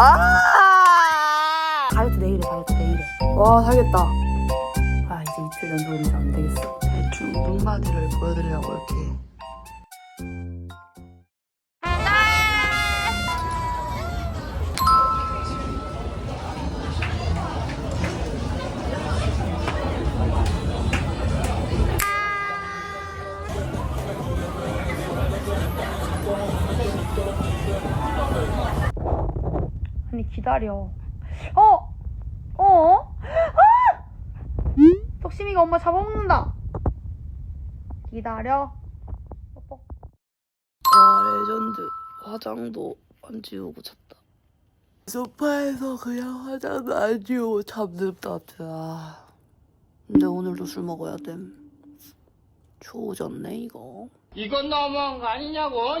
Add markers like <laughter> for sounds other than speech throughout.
아! 다이어트 내일에 다이어트 내일에. 와 살겠다. 아 이제 이틀 연속인데 안 되겠어. 대충 눈바디를 보여드리려고 이렇게 기다려. 어? 어? 아! 독심이가 엄마 잡아먹는다. 기다려. 뽀뽀. 아 레전드. 화장도 안 지우고 잤다. 소파에서 그냥 화장도 안 지우고 잠든다. 아. 근데 오늘도 술 먹어야 됨. 조졌네 이거. 이건 너무한 거 아니냐고.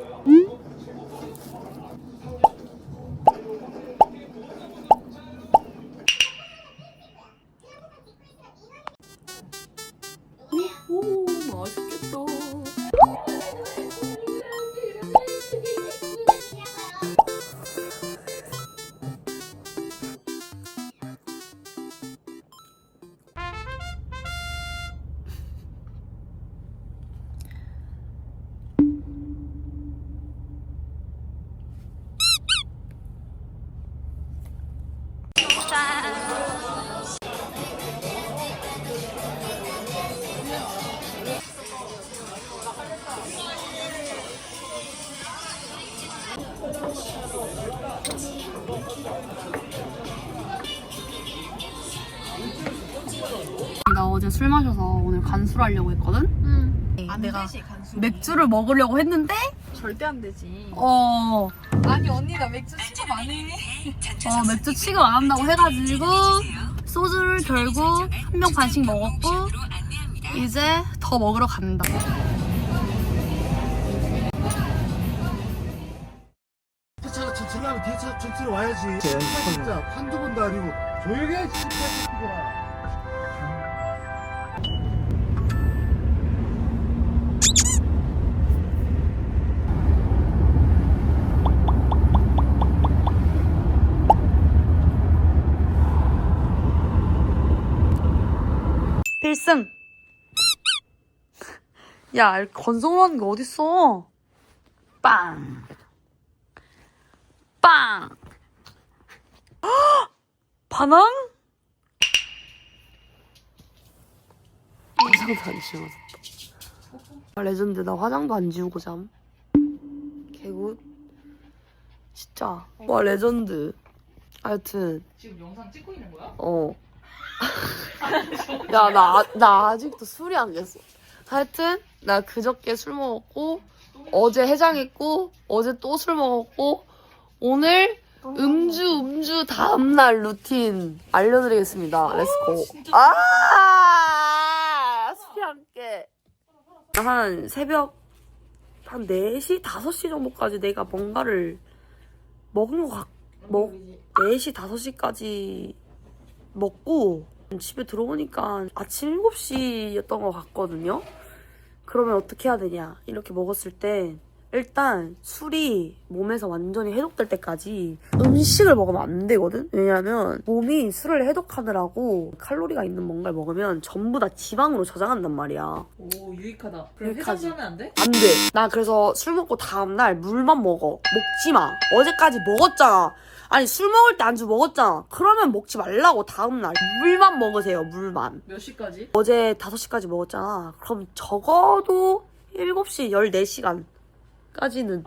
나 어제 술 마셔서 오늘 간술 하려고 했거든? 아, 내가 맥주를 먹으려고 했는데 절대 안 되지. 어, 아니 언니가 맥주 취급 안 해. 어 맥주 취급 안 한다고 해가지고 소주를 결국 한 병 반씩 먹었고 이제 더 먹으러 간다. 뒤에 차 천천히 와야지. 진짜 한두 번도 아니고 조용히 해. 진짜. 필승. 야, 건성하는 게 어딨어? 빵. 빵. 헉! 반항? 화장도 안 지워졌다. 아, 레전드. 나 화장도 안 지우고 잠. 개굿. 진짜. 와, 레전드. 하여튼. 지금 영상 찍고 있는 거야? 어. <laughs> 야, 나, 아- 나 아직도 술이 안 됐어. 하여튼, 나 그저께 술 먹었고, 어제 해장했고, 어제 또 술 먹었고, 오늘 음주, 음주 다음 날 루틴 알려드리겠습니다. 렛츠고. 아! 술이 안 깨. 한 새벽, 한 4시, 5시 정도까지 내가 뭔가를 먹은 것 같, 먹, 4시, 5시까지 먹고 집에 들어오니까 아침 7시였던 것 같거든요. 그러면 어떻게 해야 되냐? 이렇게 먹었을 때 일단 술이 몸에서 완전히 해독될 때까지 음식을 먹으면 안 되거든? 왜냐면 몸이 술을 해독하느라고 칼로리가 있는 뭔가를 먹으면 전부 다 지방으로 저장한단 말이야. 오 유익하다. 그럼 유익하지. 해장도 하면 안 돼? 안 돼. 나 그래서 술 먹고 다음날 물만 먹어. 먹지 마. 어제까지 먹었잖아. 아니 술 먹을 때 안주 먹었잖아. 그러면 먹지 말라고 다음날. 물만 먹으세요. 물만. 몇 시까지? 어제 5시까지 먹었잖아. 그럼 적어도 7시 14시간 까지는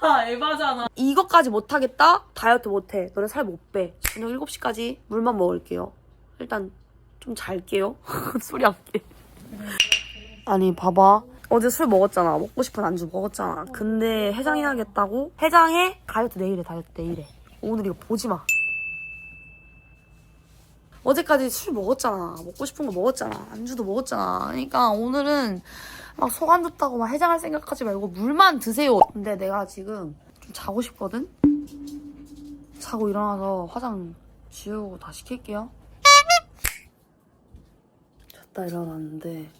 아 에바잖아. 이것까지 못하겠다? 다이어트 못해. 너네 살 못 빼. 저녁 7시까지 물만 먹을게요. 일단 좀 잘게요. <laughs> 소리 안 깨. 아니, 봐봐. 어제 술 먹었잖아. 먹고 싶은 안주 먹었잖아. 근데 해장해야겠다고? 해장해? 다이어트 내일에, 다이어트 내일에. 오늘 이거 보지 마. 어제까지 술 먹었잖아. 먹고 싶은 거 먹었잖아. 안주도 먹었잖아. 그러니까 오늘은 막 속 안 좋다고 막 해장할 생각하지 말고 물만 드세요. 근데 내가 지금 좀 자고 싶거든? 자고 일어나서 화장 지우고 다 시 킬게요. 잤다 일어났는데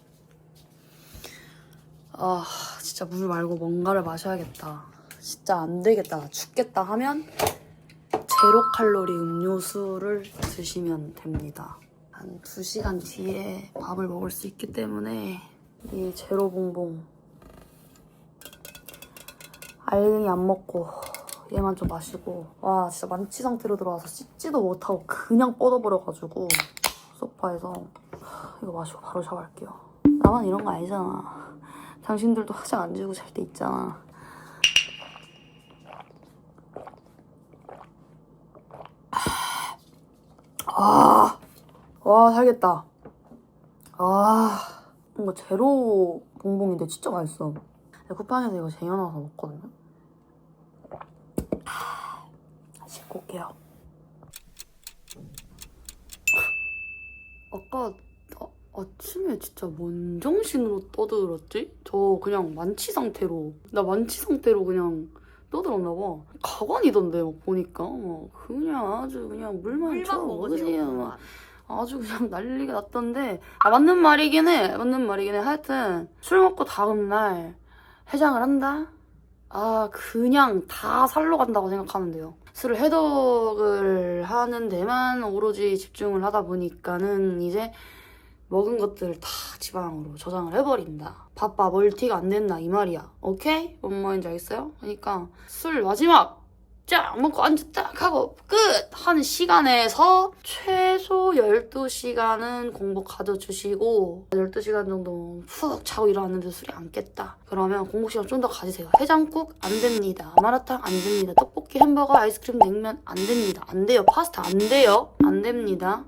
아 진짜 물 말고 뭔가를 마셔야겠다. 진짜 안 되겠다. 나 죽겠다 하면 제로 칼로리 음료수를 드시면 됩니다. 한 2시간 뒤에 밥을 먹을 수 있기 때문에 이 제로 봉봉 알갱이 안 먹고 얘만 좀 마시고 와 진짜 만취 상태로 들어와서 씻지도 못하고 그냥 뻗어버려가지고 소파에서 이거 마시고 바로 샤워할게요. 나만 이런 거 아니잖아. 당신들도 화장 안 지우고 잘 때 있잖아. 아, 와 살겠다. 아, 뭔가 제로 봉봉인데 진짜 맛있어. 쿠팡에서 이거 쟁여놔서 먹거든요. 아, 씻고 올게요. 아까 아, 아침에 진짜 뭔 정신으로 떠들었지? 저 그냥 만취 상태로 나 만취 상태로 그냥 떠들었나 봐. 가관이던데 막 보니까 막 그냥 아주 그냥 물만 쳐 먹으세요 막 아주 그냥 <laughs> 난리가 났던데 아 맞는 말이긴 해 맞는 말이긴 해 하여튼 술 먹고 다음날 해장을 한다? 아 그냥 다 살로 간다고 생각하면 돼요 술을 해독을 하는 데만 오로지 집중을 하다 보니까는 이제 먹은 것들을 다 지방으로 저장을 해버린다. 바빠 멀티가 안 된다 이 말이야. 오케이? 뭔 말인지 알겠어요? 그러니까 술 마지막 쫙 먹고 안주 딱 하고 끝 하는 시간에서 최소 12시간은 공복 가져주시고 12시간 정도 푹 자고 일어났는데 술이 안 깼다. 그러면 공복 시간 좀 더 가지세요. 해장국 안 됩니다. 마라탕 안 됩니다. 떡볶이, 햄버거, 아이스크림, 냉면 안 됩니다. 안 돼요. 파스타 안 돼요. 안 됩니다.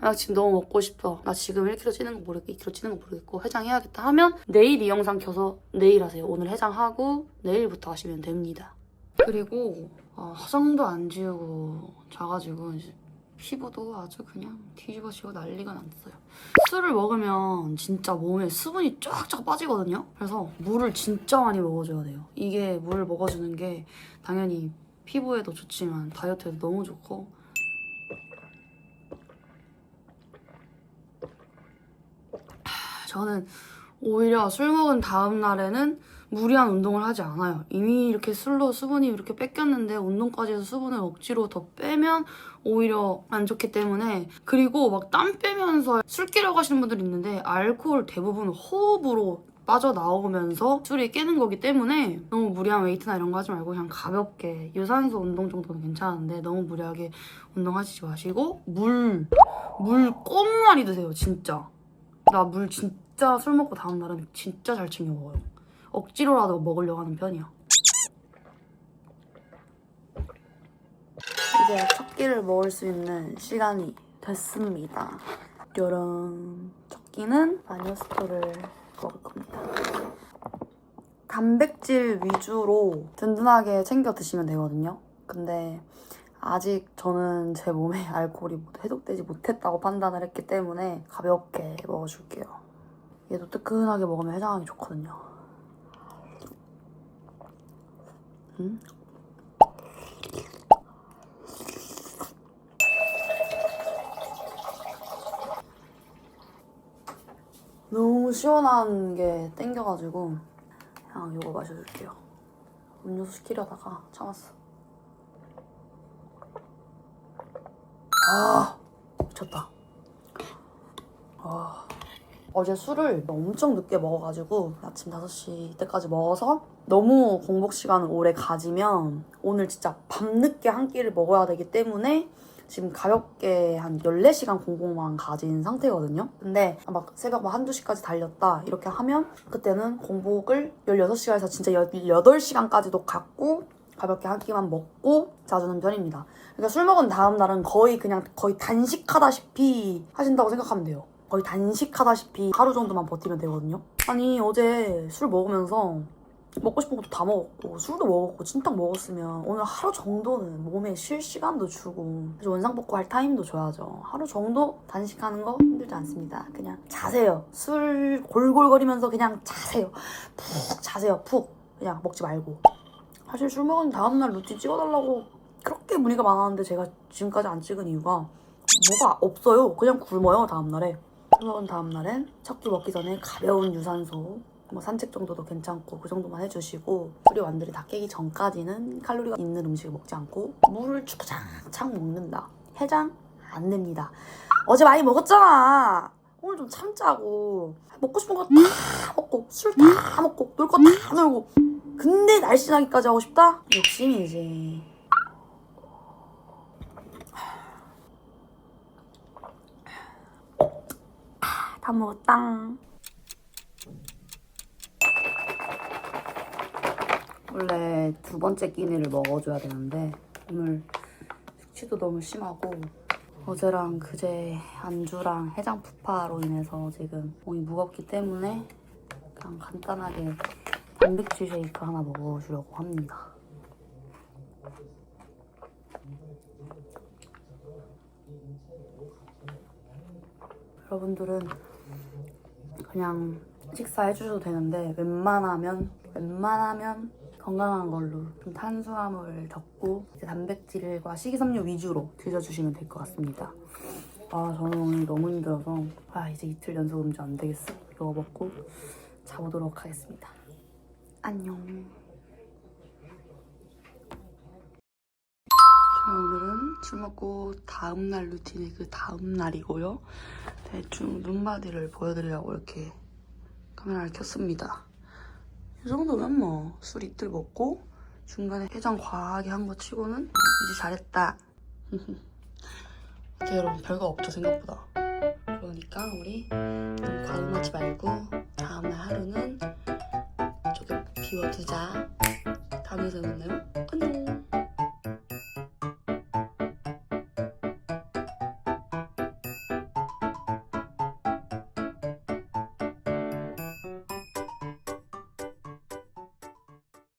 나 지금 너무 먹고 싶어. 나 지금 1kg 찌는 거 모르겠고 2kg 찌는 거 모르겠고 해장해야겠다 하면 내일 이 영상 켜서 내일 하세요. 오늘 해장하고 내일부터 하시면 됩니다. 그리고 아, 화장도 안 지우고 자가지고 이제 피부도 아주 그냥 뒤집어지고 난리가 났어요. 술을 먹으면 진짜 몸에 수분이 쫙쫙 빠지거든요. 그래서 물을 진짜 많이 먹어줘야 돼요. 이게 물을 먹어주는 게 당연히 피부에도 좋지만 다이어트에도 너무 좋고 저는 오히려 술 먹은 다음 날에는 무리한 운동을 하지 않아요. 이미 이렇게 술로 수분이 이렇게 뺏겼는데 운동까지 해서 수분을 억지로 더 빼면 오히려 안 좋기 때문에 그리고 막 땀 빼면서 술 깨려고 하시는 분들이 있는데 알코올 대부분 호흡으로 빠져나오면서 술이 깨는 거기 때문에 너무 무리한 웨이트나 이런 거 하지 말고 그냥 가볍게 유산소 운동 정도는 괜찮은데 너무 무리하게 운동하시지 마시고 물, 물꼭 많이 드세요 진짜 나 물 진짜 술 먹고 다음 날은 진짜 잘 챙겨 먹어요. 억지로라도 먹으려고 하는 편이야. 이제 첫 끼를 먹을 수 있는 시간이 됐습니다. 요런 첫 끼는 마녀스토를 먹을 겁니다. 단백질 위주로 든든하게 챙겨 드시면 되거든요. 근데 아직 저는 제 몸에 <laughs> 알코올이 모두 해독되지 못했다고 판단을 했기 때문에 가볍게 먹어줄게요. 얘도 뜨끈하게 먹으면 해장하기 좋거든요. 음? 너무 시원한 게 땡겨가지고 그냥 이거 마셔줄게요. 음료수 시키려다가 참았어. 아 미쳤다 아, 어제 술을 엄청 늦게 먹어가지고 아침 5시 때까지 먹어서 너무 공복 시간을 오래 가지면 오늘 진짜 밤늦게 한 끼를 먹어야 되기 때문에 지금 가볍게 한 14시간 공복만 가진 상태거든요. 근데 막 새벽 막 한두 시까지 달렸다 이렇게 하면 그때는 공복을 16시간에서 진짜 18시간까지도 갖고 가볍게 한 끼만 먹고 자주는 편입니다. 그러니까 술 먹은 다음 날은 거의 그냥 거의 단식하다시피 하신다고 생각하면 돼요. 거의 단식하다시피 하루 정도만 버티면 되거든요. 아니 어제 술 먹으면서 먹고 싶은 것도 다 먹었고 술도 먹었고 찐딱 먹었으면 오늘 하루 정도는 몸에 쉴 시간도 주고 원상복구 할 타임도 줘야죠. 하루 정도 단식하는 거 힘들지 않습니다. 그냥 자세요. 술 골골거리면서 그냥 자세요. 푹 자세요. 푹 그냥 먹지 말고. 사실 술 먹은 다음날 루틴 찍어달라고 그렇게 문의가 많았는데 제가 지금까지 안 찍은 이유가 뭐가 없어요. 그냥 굶어요 다음날에. 술 먹은 다음날엔 첫끼 먹기 전에 가벼운 유산소 뭐 산책 정도도 괜찮고 그 정도만 해주시고 뿌리 완들이 다 깨기 전까지는 칼로리가 있는 음식을 먹지 않고 물을 주구장창 먹는다. 해장 안 됩니다. 어제 많이 먹었잖아. 오늘 좀 참자고 먹고 싶은 거 다 먹고 술 다 먹고 놀 거 다 놀고 근데 날씬하기까지 하고 싶다? 욕심이지. 다 먹었다. 원래 두 번째 끼니를 먹어줘야 되는데 오늘 숙취도 너무 심하고 어제랑 그제 안주랑 해장 푸파로 인해서 지금 몸이 무겁기 때문에 그냥 간단하게 단백질 쉐이크 하나 먹어주려고 합니다. 여러분들은 그냥 식사해 주셔도 되는데 웬만하면 웬만하면 건강한 걸로 좀 탄수화물 적고 단백질과 식이섬유 위주로 드셔주시면 될 것 같습니다. 아 저는 오늘 너무 힘들어서 아 이제 이틀 연속 음주 안 되겠어. 이거 먹고 자보도록 하겠습니다. 안녕. 술 먹고 다음날 루틴이 그 다음날이고요. 대충 눈바디를 보여드리려고 이렇게 카메라를 켰습니다. 이 정도면 뭐 술 이틀 먹고 중간에 해장 과하게 한 거 치고는 이제 잘했다. <laughs> 이렇게 여러분 별거 없죠 생각보다. 그러니까 우리 너무 과음하지 말고 다음날 하루는 조금 비워두자. 다음에 생각나요?